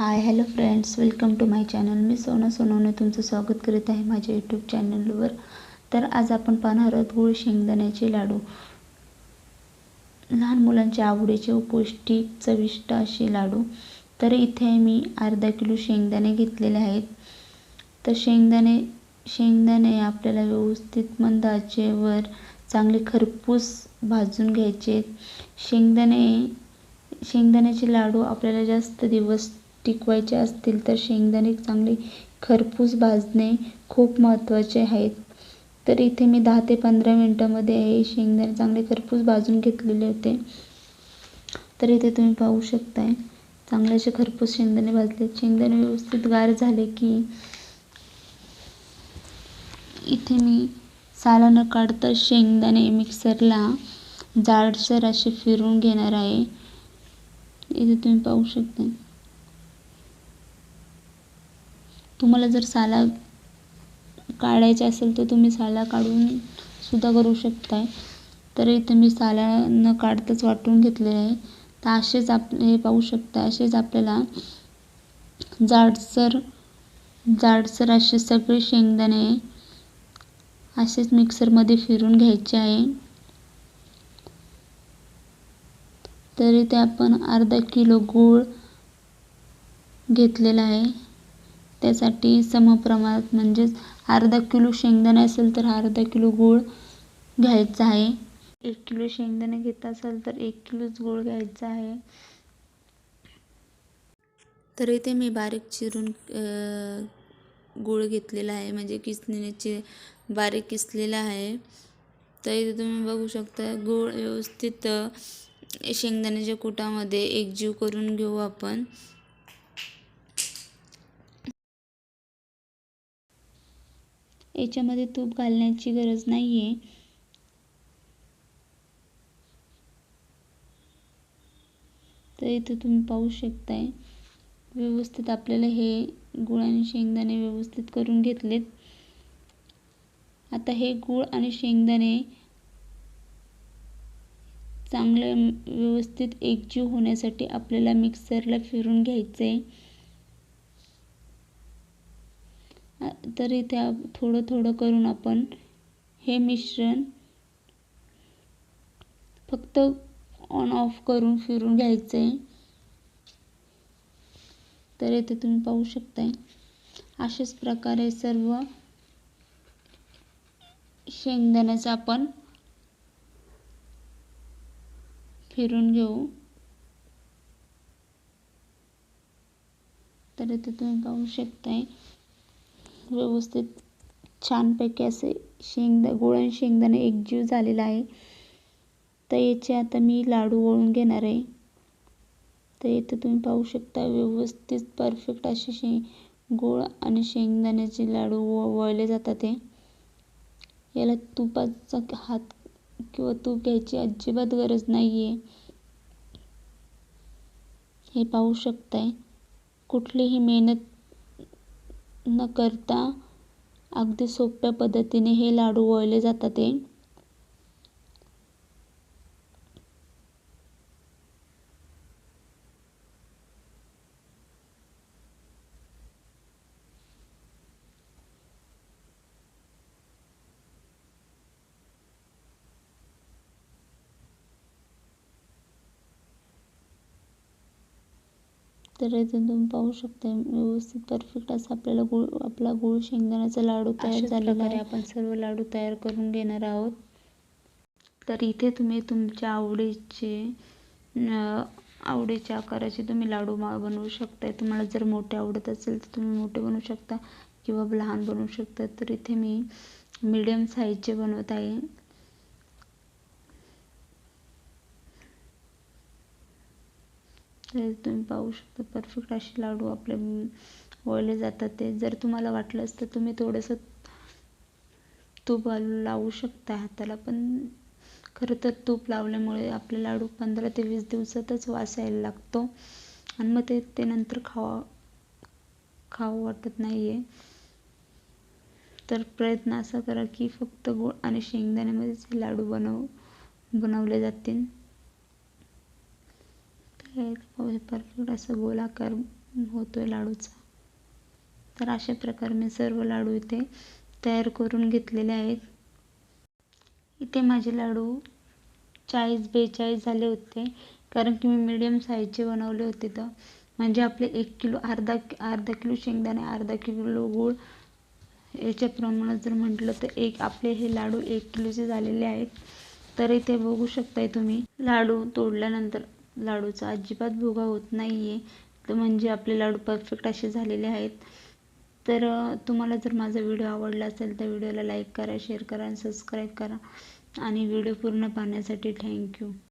Hi hello friends welcome to my channel मी सोना सोनवणे तुमचं स्वागत करीत आहे माझ्या यूट्यूब चॅनलवर तर आज आपण पाहणार आहोत गुळ शेंगदाण्याचे लाडू. लहान मुलांच्या आवडीचे व पौष्टिक चविष्ट असे लाडू. तर इथे मी अर्धा किलो शेंगदाणे घेतलेले आहेत. तर शेंगदाणे शेंगदाणे आपल्याला व्यवस्थित मंद आचेवर चांगले खरपूस भाजून घ्यायचे शेंगदाणे शेंगदाण्याचे लाडू आपल्याला जास्त दिवस टिकवायचे असतील तर शेंगदाणे चांगले खरपूस भाजणे खूप महत्त्वाचे आहेत. तर इथे मी दहा ते पंधरा मिनटामध्ये हे शेंगदाणे चांगले खरपूस भाजून घेतलेले होते. तर इथे तुम्ही पाहू शकताय चांगले असे खरपूस शेंगदाणे भाजले. शेंगदाणे व्यवस्थित गार झाले की इथे मी साला न काढता शेंगदाणे मिक्सरला जाडसर असे फिरून घेणार आहे. इथे तुम्ही पाहू शकता तुम्हाला जर साला काढायचा असेल तर तुम्ही साला काढून सुद्धा करू शकताय. तर इथे मी साला न काढताच वाटून घेतलेले आहे. तर असेच आप हे पाहू शकता असेच आपल्याला जाडसर जाडसर असे सगळे शेंगदाणे असेच मिक्सरमध्ये फिरून घ्यायचे आहे. तर इथे आपण अर्धा किलो गूळ घेतलेला आहे. त्यासाठी समप्रमाणात म्हणजेच अर्धा किलो शेंगदाणे असेल तर अर्धा किलो गूळ घ्यायचा आहे. एक किलो शेंगदाणे घेत असाल तर एक किलोच गूळ घ्यायचा आहे. तर इथे मी बारीक चिरून गूळ घेतलेला आहे. म्हणजे किसणीचे बारीक किसलेला आहे. तर इथे तुम्ही बघू शकता गूळ व्यवस्थित शेंगदाण्याच्या कुटामध्ये एकजीव करून घेऊ आपण. याच्यामध्ये तूप घालण्याची गरज नाही आहे तर इथे तुम्ही पाहू शकताय. व्यवस्थित आपल्याला हे गूळ आणि शेंगदाणे व्यवस्थित करून घेतलेत. आता हे गूळ आणि शेंगदाणे चांगले व्यवस्थित एकजीव होण्यासाठी आपल्याला मिक्सरला फिरून घ्यायचं आहे तर इथे थोडं थोडं करून आपण हे मिश्रण फक्त ऑन ऑफ करून फिरून घ्यायचं आहे तर इथे तुम्ही पाहू शकताय. अशाच प्रकारे सर्व शेंगदाण्याचं आपण फिरून घेऊ. तर इथे तुम्ही पाहू शकताय. व्यवस्थित छानपैकी असे शेंगदा गोळण आणि शेंगदाणे एकजीव झालेला आहे. तर याचे आता मी लाडू वळून घेणार आहे. तर इथे तुम्ही पाहू शकता व्यवस्थित परफेक्ट असे शे गोळ आणि शेंगदाण्याचे लाडू व वळले जातात ते याला तुपाचा हात किंवा तूप घ्यायची अजिबात गरज नाही आहे हे पाहू शकताय. कुठलीही मेहनत न करता अगदी सोप्या पद्धतीने हे लाडू वळले जातात ते तर इथे तुम्ही पाहू शकता व्यवस्थित परफेक्ट असं आपल्याला गुळ आपला गुळ शेंगदाण्याचा लाडू तयार झालेला आहे. आपण सर्व लाडू तयार करून घेणार आहोत. तर इथे तुम्ही तुमच्या आवडीचे आवडीच्या आकाराचे तुम्ही लाडू बनवू शकता तुम्हाला जर मोठे आवडत असेल तर तुम्ही मोठे बनवू शकता किंवा लहान बनवू शकता. तर इथे मी मीडियम साईजचे बनवत आहे. तर तुम्ही पाहू शकता. परफेक्ट असे लाडू आपले वळले जातात ते. जर तुम्हाला वाटलंच तर तुम्ही थोडंसं तूप लावू शकता हाताला. पण खरं तर तूप लावल्यामुळे आपले लाडू पंधरा ते वीस दिवसातच वास यायला लागतो. आणि मग ते ते नंतर खावा खावं वाटत नाही आहे तर प्रयत्न असा करा की फक्त गोड आणि शेंगदाण्यामध्येच लाडू बनव बनवले जातील. परफेक्ट असं गोलाकार होतो आहे लाडूचा. तर अशा प्रकारे मी सर्व लाडू इथे तयार करून घेतलेले आहेत. इथे माझे लाडू चाळीस बेचाळीस झाले होते. कारण की मी मिडियम साईजचे बनवले होते तर. म्हणजे आपले एक किलो अर्धा अर्धा किलो शेंगदाणे अर्धा किलो गूळ याच्या प्रमाणात जर म्हटलं तर एक आपले हे लाडू एक किलोचे झालेले आहेत. तर इथे बघू शकताय तुम्ही लाडू तोडल्यानंतर लाडूचा अजिबात भुगा होत नाही आहे तर म्हणजे आपले लाडू परफेक्ट असे झालेले आहेत. तर तुम्हाला जर माझा व्हिडिओ आवडला असेल तर व्हिडिओला लाईक करा शेअर करा आणि सबस्क्राईब करा. आणि व्हिडिओ पूर्ण पाहण्यासाठी थँक्यू